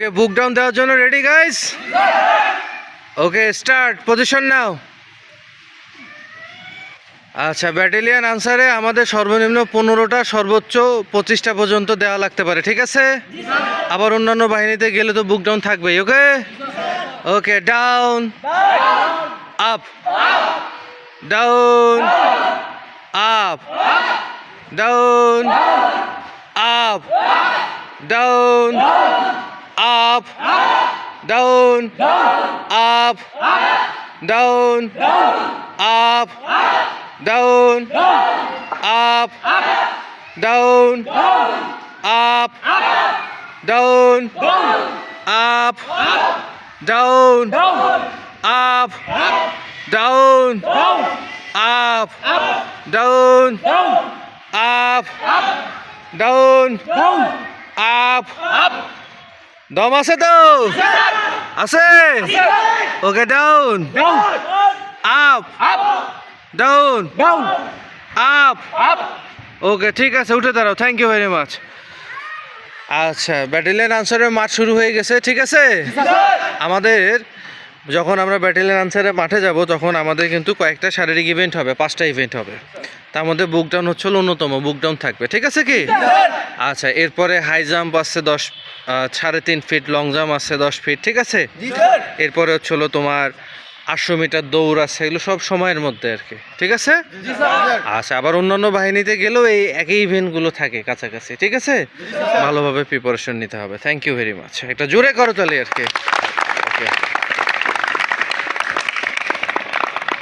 ওকে বুক down দেওয়ার জন্য ready guys okay start position নাও। আচ্ছা ব্যাটেলিয়ান আনসারে আমাদের সর্বনিম্ন পনেরোটা, সর্বোচ্চ পঁচিশটা পর্যন্ত দেওয়া লাগতে পারে, ঠিক আছে? আবার অন্যান্য বাহিনীতে গেলে তো বুক ডাউন থাকবেই okay okay down up down up down up down up, down, up, down, up, down, up, down, up, down, up, down, up, down, up, down, up, down, up, up. down, up, down. দম আছে তো? আছে? Okay down up down up up okay, ঠিক আছে, উঠে দাঁড়াও। Thank you very much আচ্ছা battalion আনসারের মাঠ শুরু হয়ে গেছে, ঠিক আছে? আমাদের, যখন আমরা ব্যাটেলিয়ান আনসারের মাঠে যাব, তখন আমাদের কিন্তু কয়েকটা শারীরিক ইভেন্ট হবে, পাঁচটা ইভেন্ট হবে। তার মধ্যে বুক ডাউন হচ্ছে অন্যতম বুক ডাউন থাকবে ঠিক আছে কি? আচ্ছা এরপরে হাই জাম্প আছে দশ সাড়ে তিন ফিট লং জাম্প আছে দশ ফিট ঠিক আছে? এরপরে হচ্ছে হলো তোমার আটশো মিটার দৌড় আছে এগুলো সব সময়ের মধ্যে আর কি ঠিক আছে? আচ্ছা আবার অন্যান্য বাহিনীতে গেলেও এই একই ইভেন্টগুলো থাকে কাছাকাছি ঠিক আছে? ভালোভাবে প্রিপারেশন নিতে হবে থ্যাংক ইউ ভেরি মাচ একটা জোরে করো তাহলে আর কি। ওকে